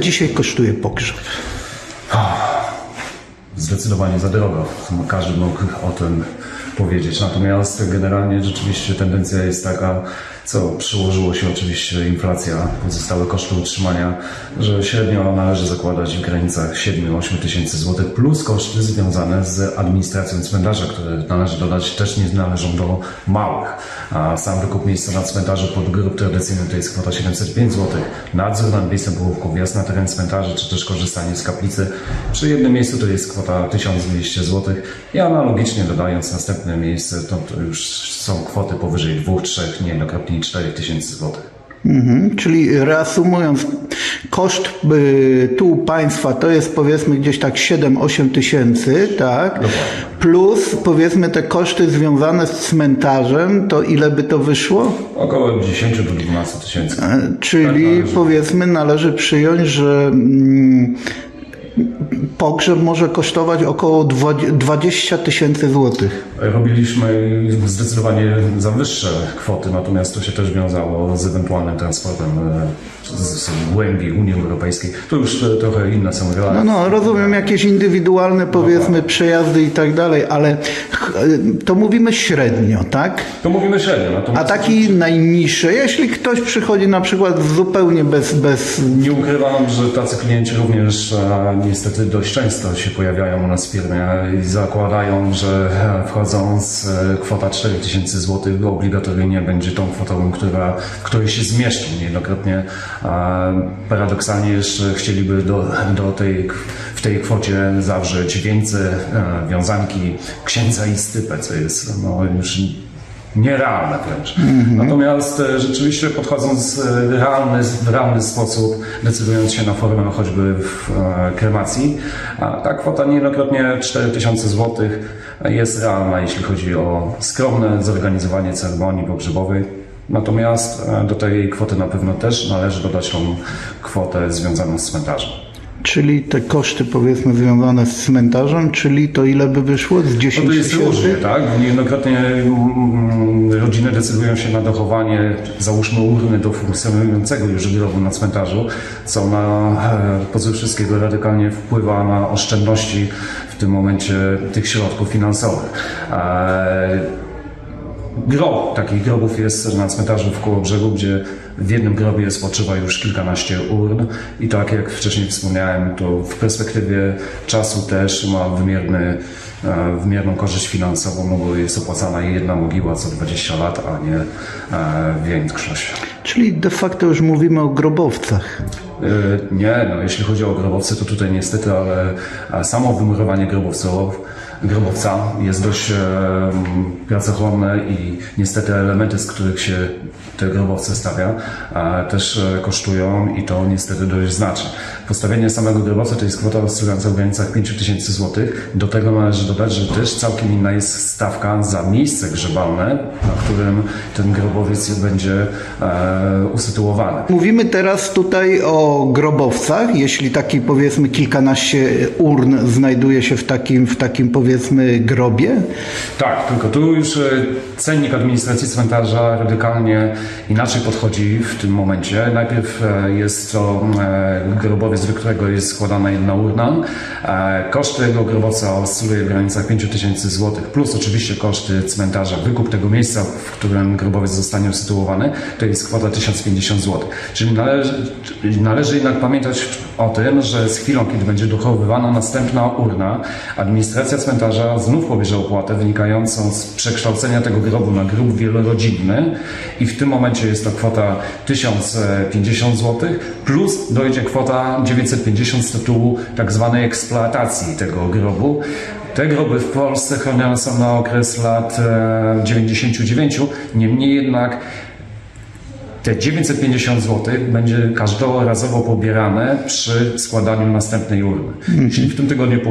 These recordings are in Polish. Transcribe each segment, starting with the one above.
Dzisiaj kosztuje pogrzeb? Zdecydowanie za drogo. Każdy mógł o tym powiedzieć. Natomiast generalnie rzeczywiście tendencja jest taka, co przyłożyło się oczywiście inflacja, pozostałe koszty utrzymania, że średnio należy zakładać w granicach 7-8 tysięcy złotych plus koszty związane z administracją cmentarza, które należy dodać też nie należą do małych. A sam wykup miejsca na cmentarzu pod grup tradycyjny to jest kwota 705 zł. Nadzór nad miejscem pochówku, wjazd na teren cmentarza, czy też korzystanie z kaplicy przy jednym miejscu to jest kwota 1200 zł. I analogicznie dodając następne miejsce, to, to już są kwoty powyżej 2, 3, niejednokrotnie 4 tysięcy złotych. Mhm, czyli reasumując, koszt y, tu państwa to jest powiedzmy gdzieś tak 7-8 tysięcy, tak? Plus powiedzmy te koszty związane z cmentarzem, to ile by to wyszło? Około 10 do 12 tysięcy. E, Czyli należy. powiedzmy należy przyjąć, że mm, pogrzeb może kosztować około dwa- 20 tysięcy złotych. Robiliśmy zdecydowanie za wyższe kwoty, natomiast to się też wiązało z ewentualnym transportem e, z, głębi Unii Europejskiej. To już e, trochę inne są relacje. No, no, rozumiem jakieś indywidualne powiedzmy przejazdy i tak dalej, ale ch- to mówimy średnio, tak? To mówimy średnio. A Natomiast taki najniższy, jeśli ktoś przychodzi na przykład zupełnie bez, bez Nie ukrywam, że tacy klienci również e, niestety dość często się pojawiają u nas w firmie i zakładają, że e, wchodząc e, kwota 4000 zł obligatoryjnie będzie tą kwotą, która, której się zmieszczą. Niejednokrotnie paradoksalnie jeszcze chcieliby do, do tej, w tej kwocie zawrzeć wieńce, e, wiązanki księdza i stypę, co jest no, już nierealne wręcz. Natomiast e, rzeczywiście podchodząc e, realny, w realny sposób, decydując się na formę choćby w e, kremacji, ta kwota niejednokrotnie 4000 zł jest realna, jeśli chodzi o skromne zorganizowanie ceremonii pogrzebowej. Natomiast do tej kwoty na pewno też należy dodać tą kwotę związaną z cmentarzem. Czyli te koszty powiedzmy związane z cmentarzem, czyli to ile by wyszło? Z No 10 to jest różnie, tak? Bo Niejednokrotnie mm, rodziny decydują się na dochowanie, załóżmy urny do funkcjonującego już grobu na cmentarzu, co na e, poza wszystkiego radykalnie wpływa na oszczędności w tym momencie tych środków finansowych. Grob, takich grobów jest na cmentarzu w Kołobrzegu, gdzie w jednym grobie spoczywa już kilkanaście urn i tak jak wcześniej wspomniałem, to w perspektywie czasu też ma wymierny, e, wymierną korzyść finansową, no bo jest opłacana jedna mogiła co 20 lat, a nie e, większość. Czyli de facto już mówimy o grobowcach. E, Nie, no jeśli chodzi o grobowce, to tutaj niestety, ale samo wymurowanie grobowców, grobowca jest dość e, pracochłonne i niestety elementy, z których się te grobowce stawia, e, też e, kosztują i to niestety dość znacznie. Postawienie samego grobowca to jest kwota oscylująca w granicach 5000 zł. Do tego należy dodać, że też całkiem inna jest stawka za miejsce grzebalne, którym ten grobowiec będzie e, usytuowany. Mówimy teraz tutaj o grobowcach, jeśli taki powiedzmy kilkanaście urn znajduje się w takim, w takim powiedzmy grobie. Tak, tylko tu już e, cennik administracji cmentarza radykalnie inaczej podchodzi w tym momencie. Najpierw e, jest to e, grobowiec, do którego jest składana jedna urna. E, Koszt tego grobowca oscyluje w granicach 5000 zł, plus oczywiście koszty cmentarza. Wykup tego miejsca, w którym grobowiec zostanie usytuowany, to jest kwota 1050 zł. Czyli należy, należy jednak pamiętać o tym, że z chwilą, kiedy będzie dochowywana następna urna, administracja cmentarza znów pobierze opłatę wynikającą z przekształcenia tego grobu na grób wielorodzinny i w tym momencie jest to kwota 1050 zł plus dojdzie kwota 950 z tytułu tak zwanej eksploatacji tego grobu. Te groby w Polsce chronione są na okres lat e, 99, niemniej jednak te 950 zł będzie każdorazowo pobierane przy składaniu następnej urny. Jeśli w tym tygodniu e,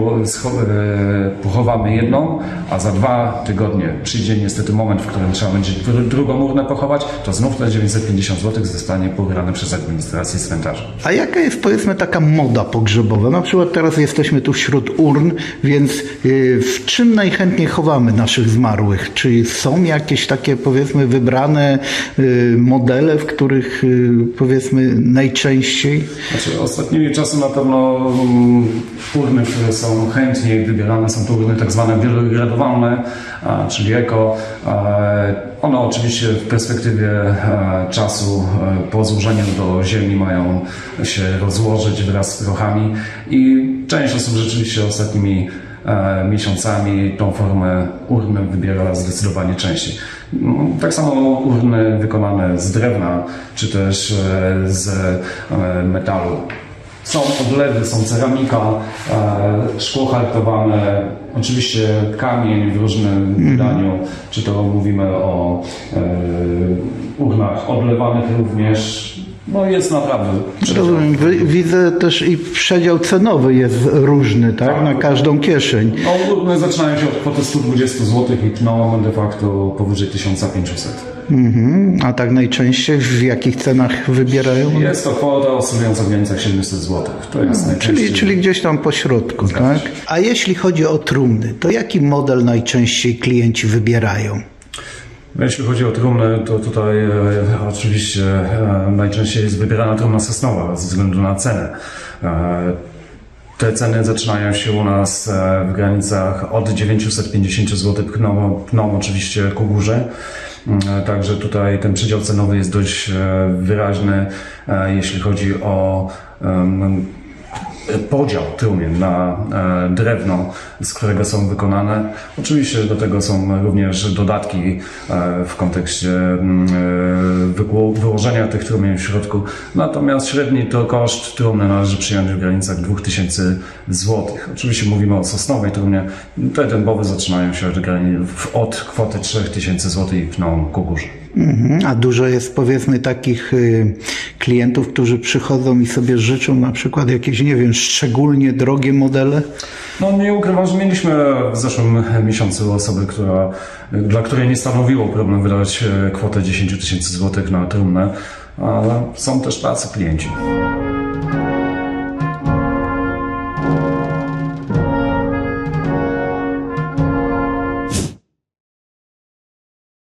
pochowamy jedną, a za dwa tygodnie przyjdzie niestety moment, w którym trzeba będzie dru- drugą urnę pochować, to znów te 950 zł zostanie pobrane przez administrację cmentarza. A jaka jest powiedzmy taka moda pogrzebowa? Na przykład teraz jesteśmy tu wśród urn, więc y, w czym najchętniej chowamy naszych zmarłych? Czy są jakieś takie powiedzmy wybrane y, modele, w których y, powiedzmy najczęściej? Znaczy, ostatnimi czasy na pewno mm, urny, które są chętniej wybierane, są to urny tak zwane wielogradowalne, a, czyli eko. One oczywiście w perspektywie czasu e, po złożeniu do ziemi mają się rozłożyć wraz z prochami i część osób rzeczywiście ostatnimi e, miesiącami tą formę urny wybiera zdecydowanie częściej. Mm, Tak samo urny wykonane z drewna, czy też e, z e, metalu. Są odlewy, są ceramika, e, szkło hartowane, oczywiście kamień w różnym wydaniu, czy to mówimy o urnach odlewanych również. No jest naprawdę. Rozumiem, widzę też i przedział cenowy jest różny, tak? Na każdą kieszeń. No, zaczynają się od kwoty 120 zł i tną de facto powyżej 1500. Mhm. A tak najczęściej w jakich cenach wybierają? Jest to kwota oscylująca w granicach 700 zł. To jest najczęściej. Czyli, czyli gdzieś tam po środku, tak? A jeśli chodzi o trumny, to jaki model najczęściej klienci wybierają? Jeśli chodzi o trumny, to tutaj e, oczywiście e, najczęściej jest wybierana trumna sosnowa ze względu na cenę. E, te ceny zaczynają się u nas w granicach od 950 zł pną, pną oczywiście ku górze. Mm, Także tutaj ten przedział cenowy jest dość wyraźny, jeśli chodzi o podział trumien na e, drewno, z którego są wykonane. Oczywiście do tego są również dodatki e, w kontekście mm, e, wyło- wyłożenia tych trumien w środku. Natomiast średni to koszt trumny należy przyjąć w granicach 2000 zł. Oczywiście mówimy o sosnowej trumnie. Te dębowe zaczynają się od, od kwoty 3000 zł i pną ku górze. Mhm. A dużo jest powiedzmy takich y, klientów, którzy przychodzą i sobie życzą na przykład jakieś, nie wiem, szczególnie drogie modele? No nie ukrywam, że mieliśmy w zeszłym miesiącu osobę, która, dla której nie stanowiło problem wydać e, kwotę 10 tysięcy złotych na trumnę, ale są też tacy klienci.